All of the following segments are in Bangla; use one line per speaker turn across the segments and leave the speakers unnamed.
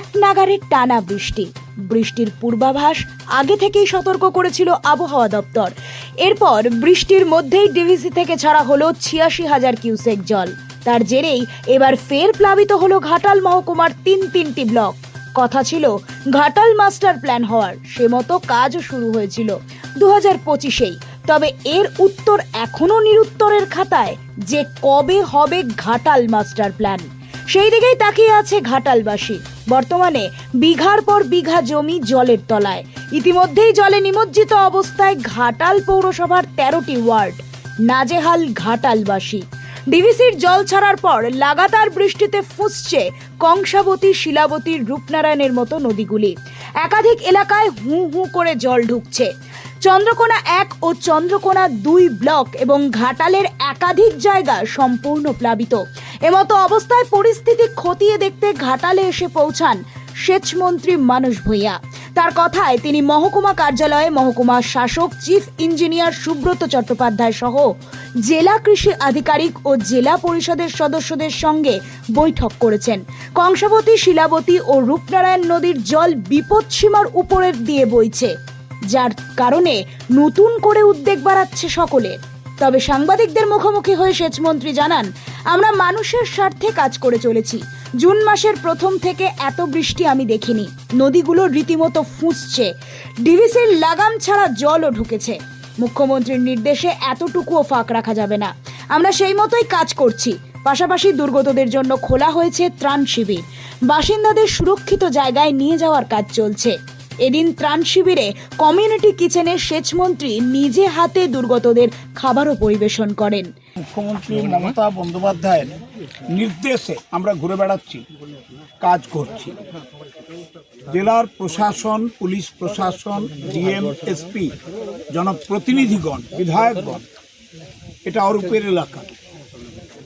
এক নাগারে টানা বৃষ্টি। বৃষ্টির পূর্বাভাস আগে থেকেই সতর্ক করেছিল আবহাওয়া দপ্তর। এরপর বৃষ্টির মধ্যেই ডিভিসি থেকে ছাড়া হলো ছিয়াশি হাজার কিউসেক জল। তার জেরেই এবার ফের প্লাবিত হলো ঘাটাল মহকুমার তিন তিনটি ব্লক। কথা ছিল ঘাটাল মাস্টার প্ল্যান হওয়ার, সে মতো কাজও শুরু হয়েছিল দু হাজার পঁচিশেই। তবে এর উত্তর এখনও নিরুত্তরের খাতায় যে কবে হবে ঘাটাল মাস্টার প্ল্যান। সেই দিকেই তাকিয়ে আছে ঘাটালবাসী। বর্তমানে বিঘার পর বিঘা জমি জলের তলায়। ইতিমধ্যেই জলে নিমজ্জিত অবস্থায় ঘাটাল পৌরসভার তেরোটি ওয়ার্ড, নাজেহাল ঘাটালবাসী। ডিভিসির জল ছাড়ার পর লাগাতার বৃষ্টিতে ফুসছে কংসাবতী, শিলাবতী, রূপনারায়ণের মতো নদীগুলি। একাধিক এলাকায় হু হু করে জল ঢুকছে। চন্দ্রকোনা এক ও চন্দ্রকোনা দুই ব্লক এবং ঘাটালের একাধিক জায়গা সম্পূর্ণ প্লাবিত। এমতো অবস্থায় পরিস্থিতি খতিয়ে দেখতে ঘাটালে এসে পৌঁছান সেচমন্ত্রী মানস ভূঁইয়া। তার কথায় তিনি মহকুমা কার্যালয়ে মহকুমা শাসক, চিফ ইঞ্জিনিয়ার সুব্রত চট্টোপাধ্যায় সহ জেলা কৃষি আধিকারিক ও জেলা পরিষদের সদস্যদের সঙ্গে বৈঠক করেছেন। কংসাবতী, শিলাবতী ও রূপনারায়ণ নদীর জল বিপদসীমার উপরের দিয়ে বইছে, যার কারণে নতুন করে উদ্বেগ বাড়াচ্ছে সকলের তবে সাংবাদিকদের মুখোমুখি হয়ে সেচমন্ত্রী জানান, আমরা মানুষের স্বার্থে কাজ করে চলেছি। জুন মাসের প্রথম থেকে এত বৃষ্টি আমি দেখিনি। নদীগুলো রীতিমতো ফুঁসছে। ডিভিসির লাগাম ছাড়া জলও ঢুকেছে। মুখ্যমন্ত্রীর নির্দেশে এতটুকুও ফাঁক রাখা যাবে না। আমরা সেই মতোই কাজ করছি। পাশাপাশি দুর্গতদের জন্য খোলা হয়েছে ত্রাণ শিবির। বাসিন্দাদের সুরক্ষিত জায়গায় নিয়ে যাওয়ার কাজ চলছে। এদিন ত্রাণ শিবিরে কমিউনিটি কিচেনে সেচমন্ত্রী নিজে হাতে দুর্গতদের খাবারও পরিবেশন করেন।
মুখ্যমন্ত্রী মমতা বন্দ্যোপাধ্যায়ের নির্দেশে আমরা ঘুরে বেড়াচ্ছি, কাজ করছি। জেলার প্রশাসন, পুলিশ প্রশাসন, ডিএম, এসপি, জনপ্রতিনিধিগণ, বিধায়কগণ, এটা অরূপের এলাকা।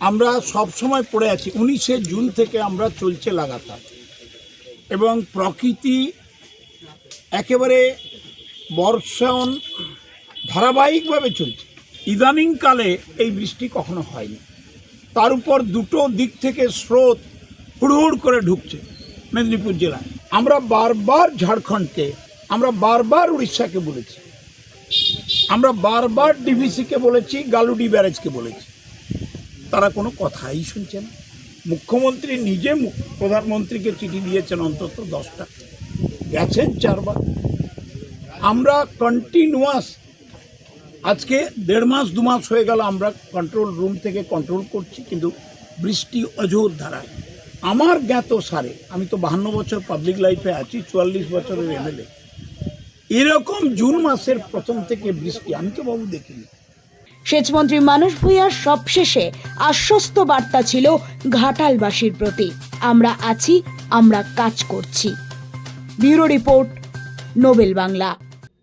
আমরা সব সময় পড়ে আছি, উনিশে জুন থেকে আমরা চলছে লাগাতার। এবং প্রকৃতি একেবারে বর্ষণ ধারাবাহিকভাবে চলছে। ইদানিংকালে এই বৃষ্টি কখনো হয়নি। তার উপর দুটো দিক থেকে স্রোত হুড়হুড় করে ঢুকছে মেদিনীপুর জেলায়। আমরা বারবার ঝাড়খণ্ডকে, আমরা বারবার উড়িষ্যাকে বলেছি। আমরা বারবার ডিভিসিকে বলেছি, গালুডি ব্যারেজকে বলেছি। তারা কোনো কথাই শুনছে না। মুখ্যমন্ত্রী নিজে প্রধানমন্ত্রীকে চিঠি দিয়েছেন অন্তত দশটা। গেছেন চারবার। আমরা কন্টিনিউয়াস আজকে দেড় মাস, দু মাস হয়ে গেল আমরা কন্ট্রোল রুম থেকে কন্ট্রোল করছি, কিন্তু বৃষ্টি অজোর ধারায়। আমার জ্ঞাত সারে, আমি তো বাহান্ন বছর পাবলিক লাইফে আছি, চুয়াল্লিশ বছরের এমএলএ এরকম জুন মাসের প্রথম থেকে বৃষ্টি, আমি তো বাবু দেখিনি।
সেচমন্ত্রী মানুষ ভূঁইয়ার সবশেষে আশ্বস্ত বার্তা ছিল ঘাটালবাসীর প্রতি, আমরা আছি, আমরা কাজ করছি। Bureau report Nobel Bangla